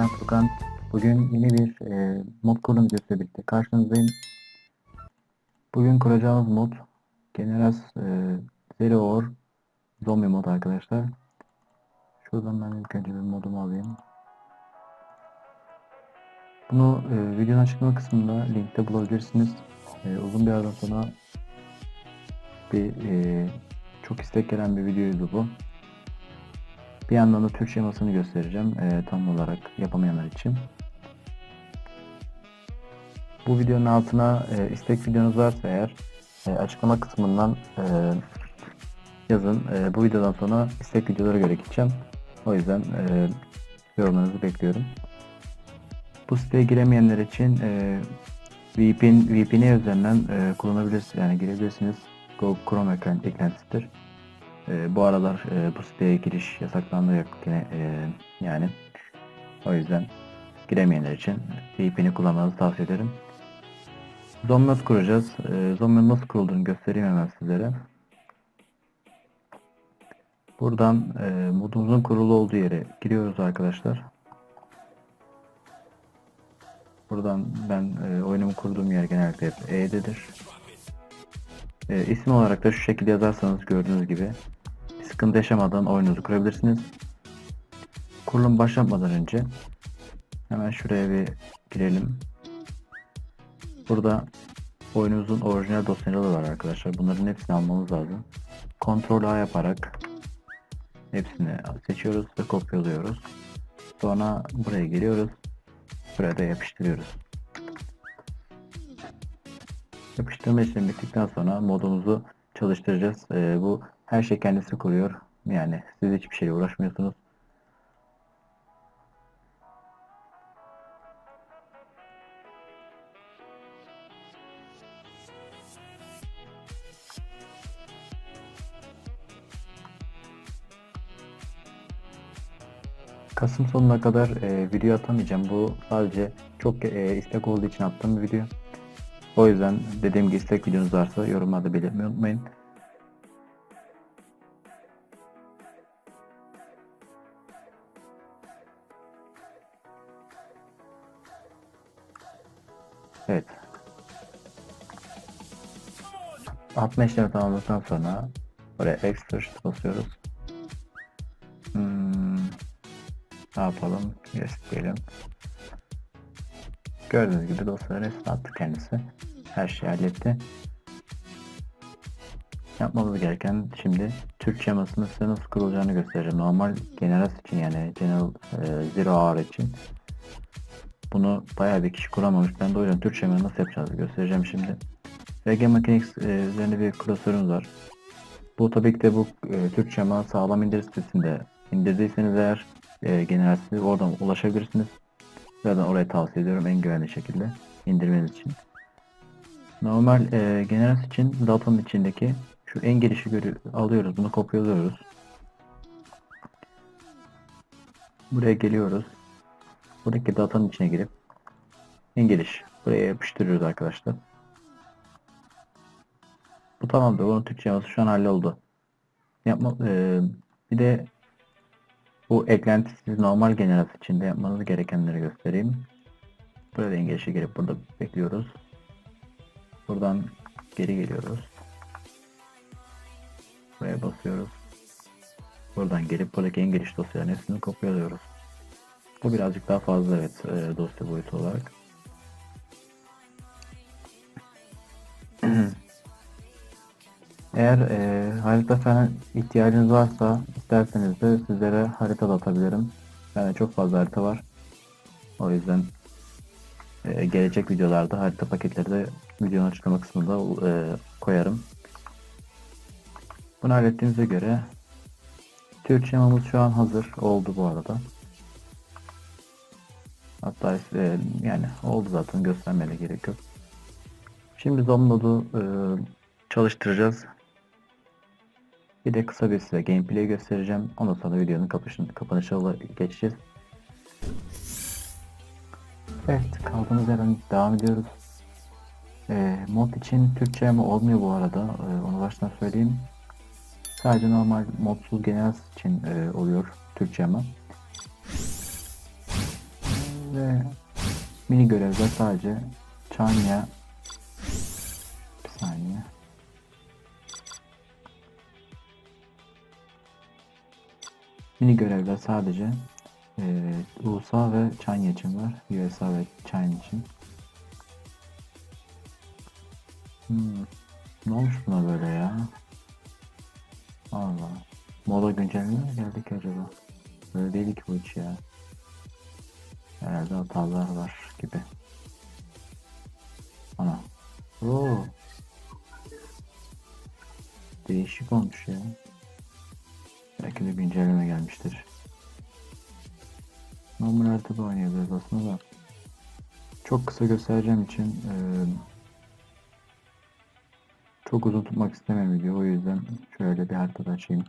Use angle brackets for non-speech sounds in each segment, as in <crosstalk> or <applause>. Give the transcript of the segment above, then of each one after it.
ben Furkan. Bugün yeni bir e, mod kurulum videosuyla birlikte karşınızdayım. Bugün kuracağımız mod Generas e, Zero Or Zombie mod arkadaşlar. Şuradan ben ilk önce bir modumu alayım. Bunu e, videonun açıklama kısmında linkte bulabilirsiniz. E, uzun bir aradan sonra bir e, çok istek gelen bir videoydu bu. Bir yandan da Türk şemasını göstereceğim e, tam olarak yapamayanlar için. Bu videonun altına e, istek videonuz varsa eğer e, açıklama kısmından e, yazın. E, bu videodan sonra istek videolara göre. O yüzden e, yorumlarınızı bekliyorum. Bu siteye giremeyenler için e, VPN, VPN üzerinden e, kullanabilirsiniz. Yani girebilirsiniz. Google Chrome eklentisidir. E, bu aralar e, bu siteye giriş yasaklandı yine e, yani. O yüzden giremeyenler için VPN'i kullanmanızı tavsiye ederim. Zombi nasıl kuracağız? E, Zombi nasıl kurulduğunu göstereyim hemen sizlere. Buradan e, modumuzun kurulu olduğu yere giriyoruz arkadaşlar. Buradan ben e, oyunumu kurduğum yer genellikle hep E'dedir. E, isim olarak da şu şekilde yazarsanız gördüğünüz gibi sıkıntı yaşamadan oyununuzu kurabilirsiniz. Kurulum başlatmadan önce hemen şuraya bir girelim. Burada oyunumuzun orijinal dosyaları var arkadaşlar. Bunların hepsini almamız lazım. Ctrl A yaparak hepsini seçiyoruz ve kopyalıyoruz. Sonra buraya geliyoruz. Buraya da yapıştırıyoruz. Yapıştırma işlemi bittikten sonra modumuzu çalıştıracağız. Ee, bu her şey kendisi kuruyor. Yani siz hiçbir şeyle uğraşmıyorsunuz. Kasım sonuna kadar e, video atamayacağım. Bu sadece çok e, istek olduğu için attığım bir video. O yüzden dediğim gibi istek videonuz varsa yorumlarda belirtmeyi unutmayın. Evet. Atma işlemi tamamladıktan sonra buraya extra basıyoruz. Hmm, ne yapalım? Yes diyelim. Gördüğünüz gibi dosyaları resmi attı kendisi. Her şeyi halletti. Yapmamız gereken şimdi Türk şemasını size nasıl kurulacağını göstereceğim. Normal General için yani General e, Zero Hour için. Bunu bayağı bir kişi kuramamış. Ben de o yüzden Türk şemasını nasıl yapacağımızı göstereceğim şimdi. VG Mechanics e, üzerinde bir klasörümüz var. Bu tabii ki de bu e, Türk şema sağlam indir sitesinde indirdiyseniz eğer e, General sitesi oradan ulaşabilirsiniz. Zaten orayı tavsiye ediyorum en güvenli şekilde indirmeniz için. Normal e, General için datanın içindeki şu en girişi görü alıyoruz. Bunu kopyalıyoruz. Buraya geliyoruz. Buradaki datanın içine girip en giriş buraya yapıştırıyoruz arkadaşlar. Bu tamamdır. Bunun Türkçe yaması şu an halloldu. Yapma, e, bir de bu eklentisiz normal general içinde yapmanız gerekenleri göstereyim. En girişe girip burada bekliyoruz. Buradan geri geliyoruz. Buraya basıyoruz. Buradan gelip buradaki en giriş dosyaların hepsini kopyalıyoruz. Bu birazcık daha fazla evet e, dosya boyutu olarak. <clears throat> Eğer e, harita falan ihtiyacınız varsa isterseniz de sizlere harita da atabilirim. Yani çok fazla harita var. O yüzden e, gelecek videolarda harita paketleri de videonun açıklama kısmında e, koyarım. Bunu hallettiğimize göre Türk şemamız şu an hazır oldu bu arada. Hatta e, yani oldu zaten göstermeye gerek yok. Şimdi Zomnode'u e, çalıştıracağız. Bir de kısa bir size gameplay göstereceğim. Ondan sonra videonun kapışın, kapanışına geçeceğiz. Evet kaldığımız yerden devam ediyoruz. Ee, mod için Türkçe ama olmuyor bu arada. Ee, onu baştan söyleyeyim. Sadece normal modsuz genel için e, oluyor Türkçe ama. Ve mini görevler sadece Çanya bir saniye. Mini görevler sadece eee USA ve China için var. USA ve China için. Hmm. Ne olmuş buna böyle ya? Allah. Moda güncelleme mi geldik acaba? Böyle değil ki bu iş ya. Herhalde hatalar var gibi. Ana. Oo. Değişik olmuş ya. Belki de güncelleme gelmiştir. Normal haritada oynayabiliriz aslında da. Çok kısa göstereceğim için eee, çok uzun tutmak istemem video. O yüzden şöyle bir haritada açayım.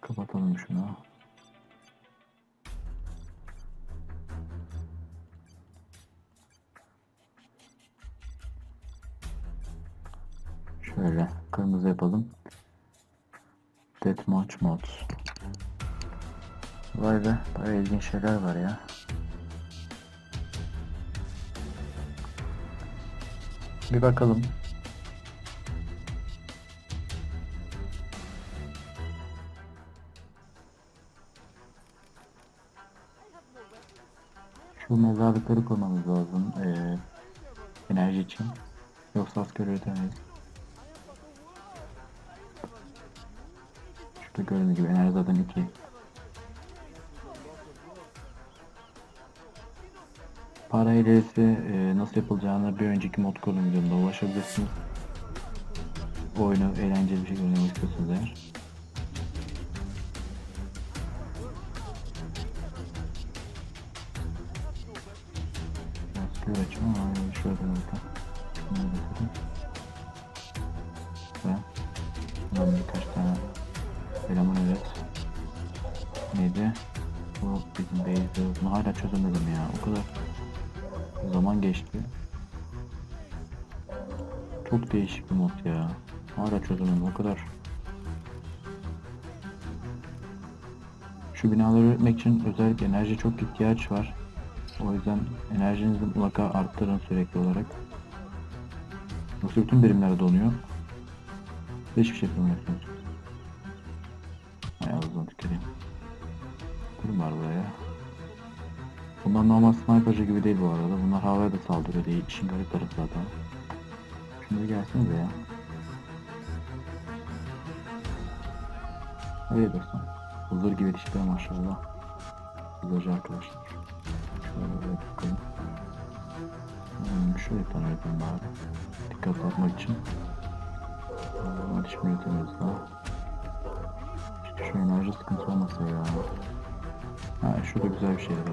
Kapatalım şunu. Şöyle kırmızı yapalım. Deathmatch mod. Vay be, bayağı ilginç şeyler var ya. Bir bakalım. Şu mezarlıkları kurmamız lazım eee, enerji için. Yoksa asker üretemeyiz. Şurada gördüğünüz gibi enerji zaten 2. Para ilerisi eee, nasıl yapılacağını bir önceki mod kurulum videomda ulaşabilirsiniz. Oyunu eğlenceli bir şekilde oynamak istiyorsanız eğer. Biraz açım ama şöyle zaten. Şunları getireyim. Ve bundan birkaç tane eleman üret. Neydi? Bu bizim base'de. Bunu hala çözemedim ya. O kadar zaman geçti. Çok değişik bir mod ya. Hala çözemedim. O kadar Şu binaları üretmek için özellikle enerji çok ihtiyaç var. O yüzden enerjinizi mutlaka arttırın sürekli olarak. Yoksa bütün birimler donuyor. Hiçbir şey yapamıyorsunuz. Kurum var buraya. Bunlar normal sniperci gibi değil bu arada. Bunlar havaya da saldırıyor değil. İşin garip tarafı zaten. Şimdi bir gelsenize ya. Öyle dostum. Huzur gibi dişler maşallah. Huzurcu arkadaşlar. Şöyle bakalım. Hmm, şöyle bir tane yapayım bari. Dikkat atmak için. Aa, diş mi yutumuyoruz daha? Şu enerji sıkıntı olmasa ya. Ha şurada güzel bir şey var.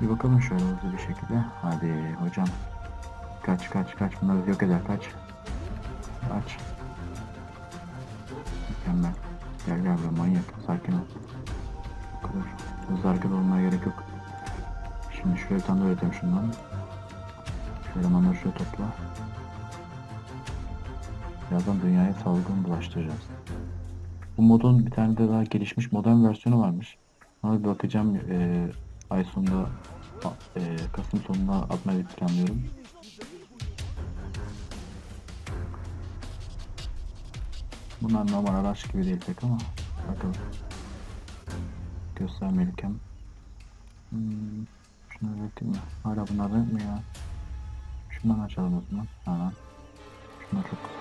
Bir bakalım şöyle hızlı bir şekilde. Hadi hocam. Kaç kaç kaç bunları yok eder kaç. Kaç. Mükemmel. Gel gel buraya manyak. Sakin ol. Kadar. Hızlı hareket olmaya gerek yok. Şimdi şuraya bir tane üretelim şundan. Şu elemanları şuraya topla. Birazdan dünyaya salgın bulaştıracağız. Bu modun bir tane de daha gelişmiş modern versiyonu varmış. Ona bir bakacağım. Ee, ay sonunda e, Kasım sonuna atmayı planlıyorum. Bunlar normal araç gibi değil pek ama bakalım. Göstermeliyken. Hmm, şunu üreteyim mi? Hala bunlar mu ya? Şundan açalım o zaman. Hemen. Şunlar çok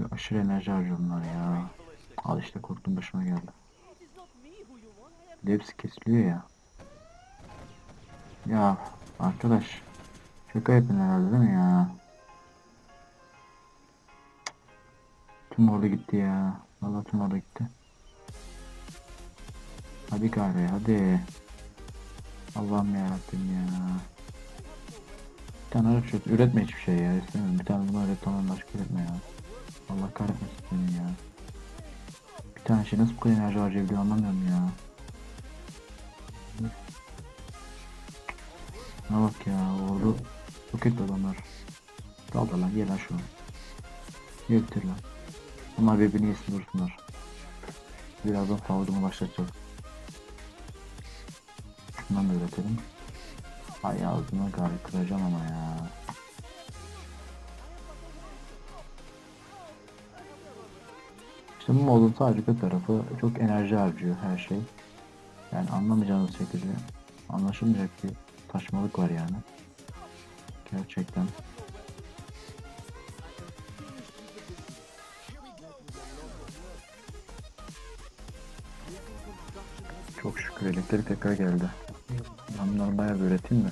Ya aşırı enerji harcıyor bunlar ya. Al işte korktum başıma geldi. Hepsi kesiliyor ya. Ya arkadaş. Şaka yapın herhalde değil mi ya? Tüm orada gitti ya. Vallahi tüm orada gitti. Hadi gari hadi. Allah'ım yarabbim ya. Bir tane üret. Üretme hiçbir şey ya. Bir tane bunu üret tamam başka üretme ya. Allah kahretmesin seni ya. Bir tane şey nasıl bu kadar enerji harcayabiliyor anlamıyorum ya. Ne bak ya ordu roket adamlar. Daldır lan ye lan şunu. Bitir lan. Bunlar birbirini yesin dursunlar. Birazdan saldırımı başlatacağız. Şundan da üretelim. Ay ağzına gari kıracağım ama ya. İşte modun sadece kötü tarafı çok enerji harcıyor her şey. Yani anlamayacağınız şekilde anlaşılmayacak bir saçmalık var yani. Gerçekten. Çok şükür elektrik tekrar geldi. Ben bunları bayağı bir üreteyim mi?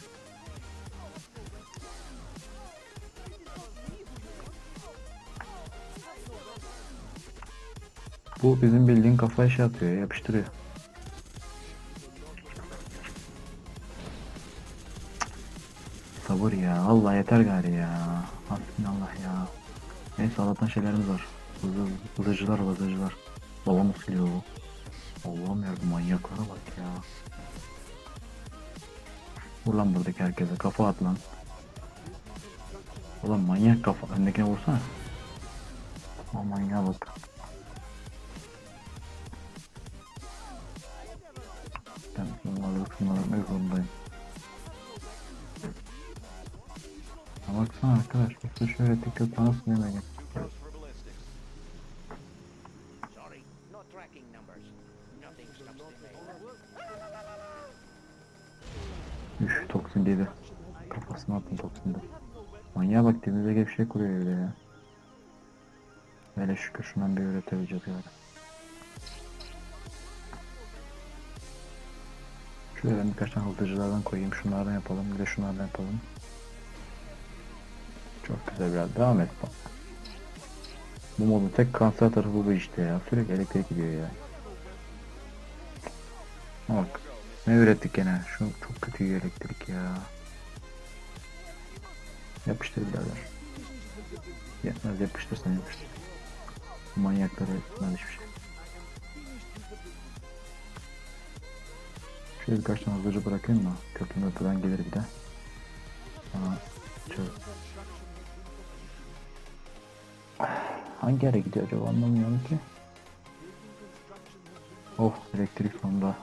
Bu bizim bildiğin kafaya şey atıyor, yapıştırıyor. Sabır ya, Allah yeter gari ya. Hasbinallah ya. Neyse Allah'tan şeylerimiz var. Hızı, hızıcılar, hızıcılar. Babam ısılıyor bu. Allah'ım ya manyaklara bak ya. Vur lan buradaki herkese kafa at lan. Ulan manyak kafa öndekine vursana. O manyağa bak. Kısımları etmek zorundayım. Baksana arkadaş sürü şöyle tıklık bana sinirime gel. Üf toksin dedi. Kafasına attım toksinde. Manyağa bak dibimize gelip şey kuruyor öyle ya. Hele şükür şundan bir üretebileceğiz yani. Şöyle ben birkaç tane hıldıcılardan koyayım. Şunlardan yapalım. Bir de şunlardan yapalım. Çok güzel biraz. Devam et bak. Bu modun tek kanser tarafı bu işte ya. Sürekli elektrik gidiyor ya. Bak. Ne ürettik gene? Şu çok kötü elektrik ya. Yapıştır birader. Yetmez yapıştırsan yapıştır. Manyaklara yetmez hiçbir şey. Şöyle birkaç tane hızlıca bırakayım mı? Köprünün öteden gelir bir de. Sonra şöyle. Hangi yere gidiyor acaba anlamıyorum ki. Oh elektrik sonunda.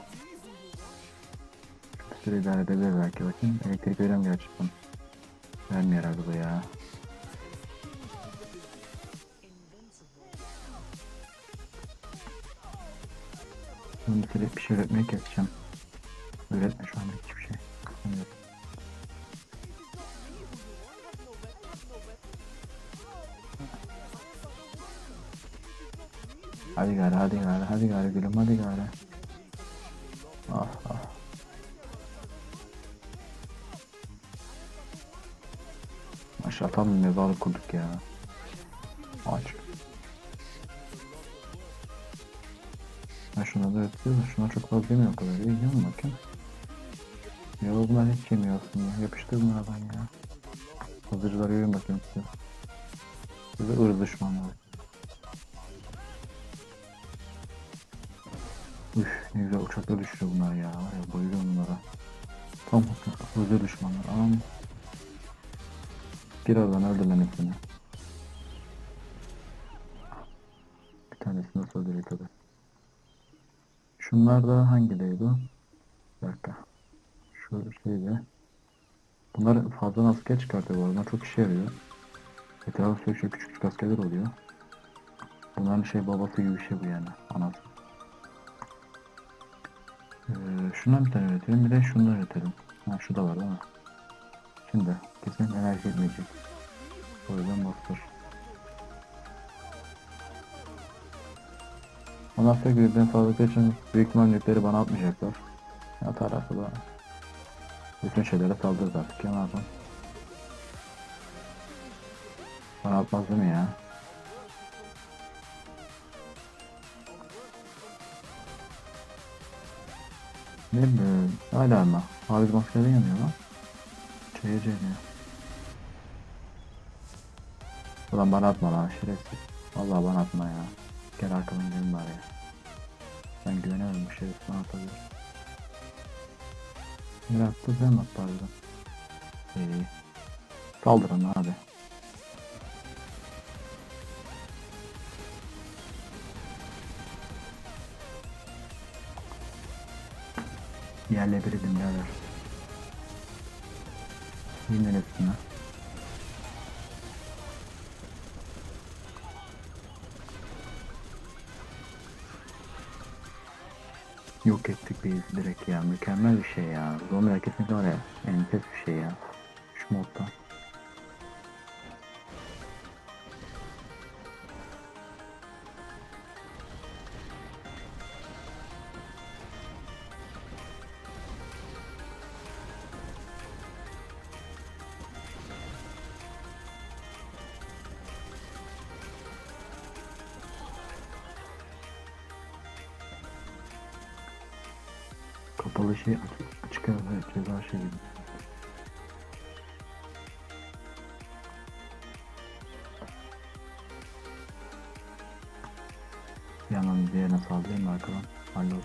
Süre idare edebilir belki bakayım. Elektrik veriyor mu gerçekten? Vermiyor herhalde ya. Ben bir süre bir şey üretmeye keseceğim. Üretme şu anda hiçbir şey. Evet. Hadi gari hadi gari hadi gari gülüm hadi gari. Ah ah. Maşallah tam mezarlık kurduk ya. Aç. Ben şuna da ötüyor da şuna çok fazla yemiyor o kadar. İyi yiyor mu bakayım? Ya bunlar hiç yemiyor aslında. Yapıştır bunlardan ya. Hazırcılar yiyin bakayım size. Size ırz düşmanları. Üf ne güzel uçakla düşürüyor bunlar ya. Var ya bayılıyorum bunlara. Tam hızlı düşmanlar. Anam. Birazdan öldürmen hepsini. Bir tanesini nasıl öldürüyor tabi. Şunlar da hangideydi? Bir dakika. Şu şeyde. Bunlar fazla asker çıkartıyor bu arada. Çok işe yarıyor. Etrafı sürekli küçük küçük askerler oluyor. Bunların şey babası gibi bir şey bu yani. Anası. Ee, şundan bir tane üretelim. Bir de şundan üretelim. Ha şu da var değil mi? Şimdi kesin enerji etmeyecek. O yüzden bastır. Ondan sonra birden fazla için büyük ihtimal bana atmayacaklar. Ya tarafı da bütün şeylere saldırırız artık ya ne yapalım. Bana atmaz değil mi ya? Ne bileyim hala ama. Abi maskede yanıyor lan. Çayıcı yanıyor. Ulan bana atma lan şerefsiz. Vallahi bana atma ya. Gel arkamdan gelin bari ya. Ben güveniyorum bu şerefsiz bana atabilir. Biraz da sen at pardon. Ee, saldırın abi. Yerle bir edin birader. Yine resmine. Yok ettik biz direkt ya. Mükemmel bir şey ya. Zombiler kesinlikle var ya. Enfes bir şey ya. Şu modda. Bir yandan diğerine saldırayım da arkadan hallolsun.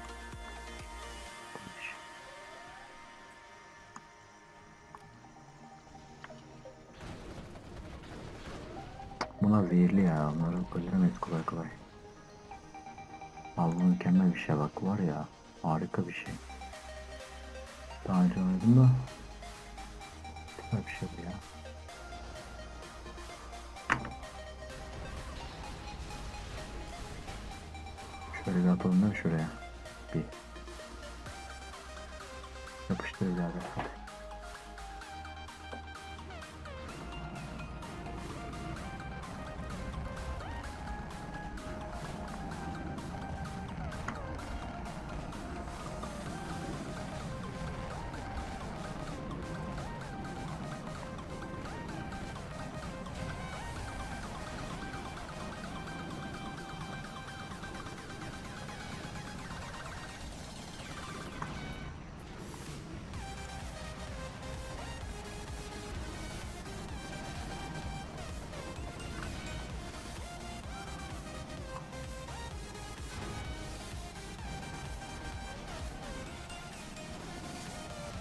Bunlar zehirli ya. Onları öldüremeyiz kolay kolay. Abi bu mükemmel bir şey bak var ya. Harika bir şey. Daha önce oynadım da. Güzel bir şey bu ya. Şöyle bir atalım da şuraya. Bir. Yapıştır birader. Hadi.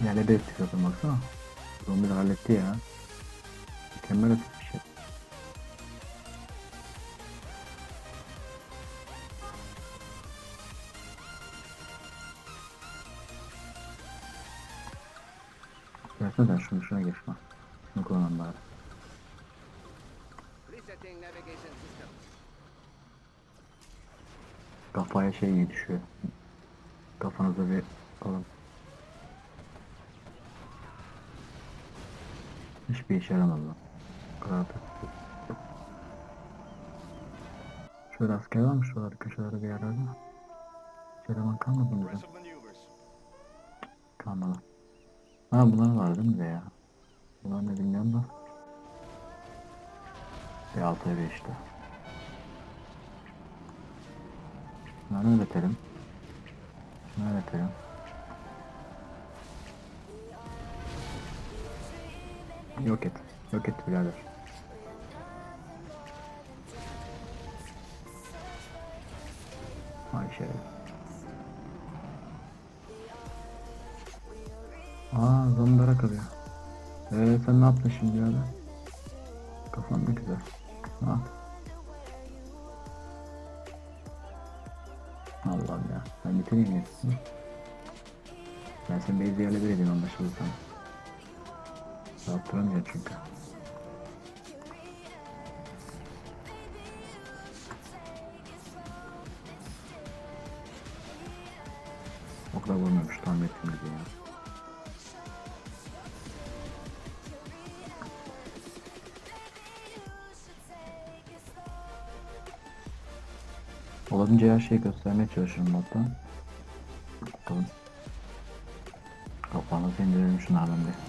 Bir ettik zaten baksana. Zombiler halletti ya. Mükemmel bir şey. Versene sen şunu şuna geçme. Şunu kullanalım bari. Kafaya şey düşüyor. Kafanıza bir alın. Hiçbir işe yaramadı. lan. Da- Şöyle asker var mı şuralarda köşelerde bir yerlerde? Hiç kalmadı mı bizim? Kalmadı. Ha bunlar var değil mi be ya? Bunlar ne bilmiyorum da. Bir altıya bir işte. Bunları üretelim. Şunu üretelim. Yok et. Yok et birader. Ayşe. Aa zombilere kalıyor. Eee sen ne yaptın şimdi birader? Kafan ne güzel. Ha. Allah'ım ya. Ben bitireyim ya. Ben seni Beyzi yerle bir edeyim anlaşıldı duramıyor çünkü. O kadar vurmuyormuş tahmin ettiğim gibi ya. Olabildiğince her şeyi göstermeye çalışıyorum hatta. Bakalım. Kafanızı indirelim şunlardan bir.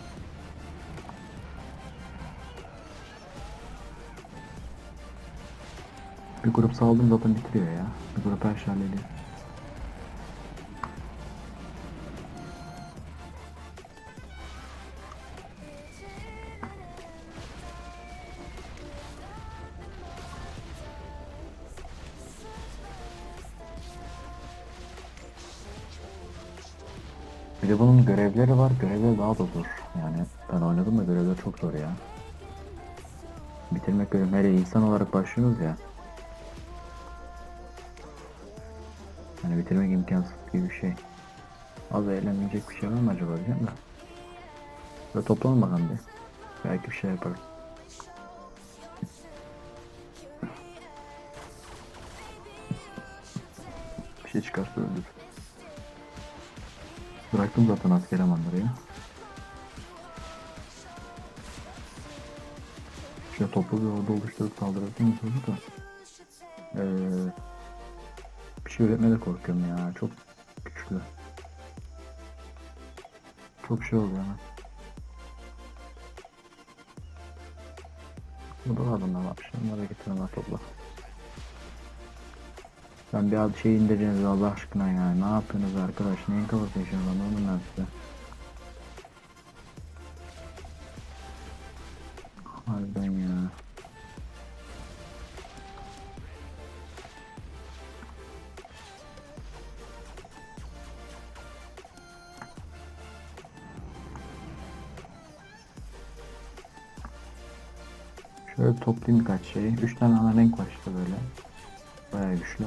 Bir grup saldım zaten bitiriyor ya. Bir grup her hallediyor. Bir de bunun görevleri var. Görevler daha da zor. Yani ben oynadım da görevler çok zor ya. Bitirmek görev. Hele insan olarak başlıyoruz ya. Bitirmek imkansız gibi bir şey. Az eğlenmeyecek bir şey var mı acaba diyeceğim de. Böyle toplanın bakalım bir. Belki bir şey yaparız. Bir şey çıkarsa öldür. Bıraktım zaten asker amanları ya. Şöyle toplu bir ordu oluşturup saldırırsın sonra da. Ee, şey üretmeye korkuyorum ya. Çok güçlü. Çok şey oluyor hemen. Burada var bunlar var. Onlara getirin lan topla. Ben bir şey indireceğiniz Allah aşkına ya. Ne yapıyorsunuz arkadaş? Neyin kafası yaşıyorsunuz anlamadım ben size. Toplayayım birkaç şey. Üç tane ana renk var işte böyle. Bayağı güçlü.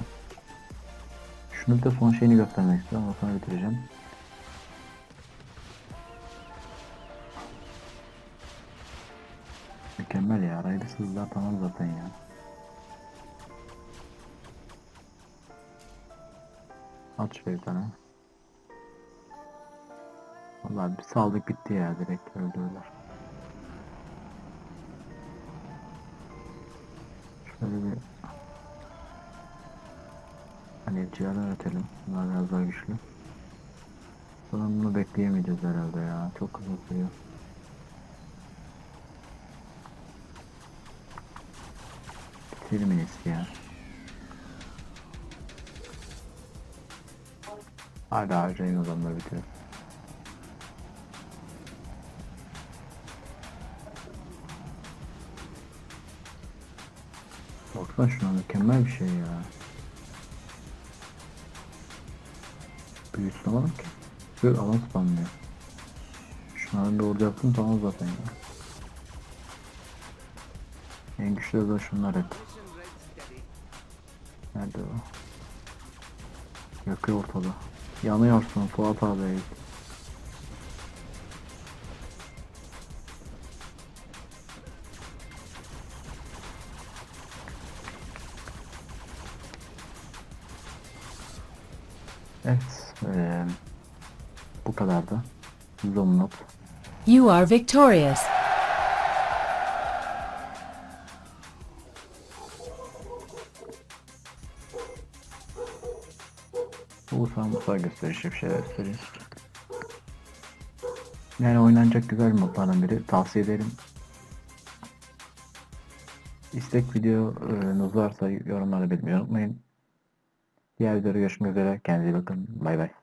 Şunu bir de son şeyini göstermek istiyorum. Ondan sonra bitireceğim. Mükemmel ya. Raydısızlar tamam zaten ya. At şöyle bir tane. Vallahi bir saldık bitti ya direkt öldürdüler. Hani ciğerden ötelim. Bunlar biraz daha güçlü. Sonra bunu bekleyemeyeceğiz herhalde ya. Çok hızlı sürüyor. Bitirelim en iyisi ya. Hadi harcayın adamları bitirin. Baksana şuna mükemmel bir şey ya. Büyütlemedim ki. Böyle alan spamlıyor. Şunların bir orada yaptım tamam zaten ya. En güçlü de şunlar hep. Nerede o? Yakıyor ortada. Yanıyorsun Fuat abi. Bu kadar da. Zoom not. You are victorious. Sana mutfağı gösterişi bir şeyler göstereyim. Yani oynanacak güzel modlardan biri. Tavsiye ederim. İstek videonuz varsa yorumlarda belirtmeyi unutmayın. Diğer videoda görüşmek üzere. Kendinize bakın. Bay bay.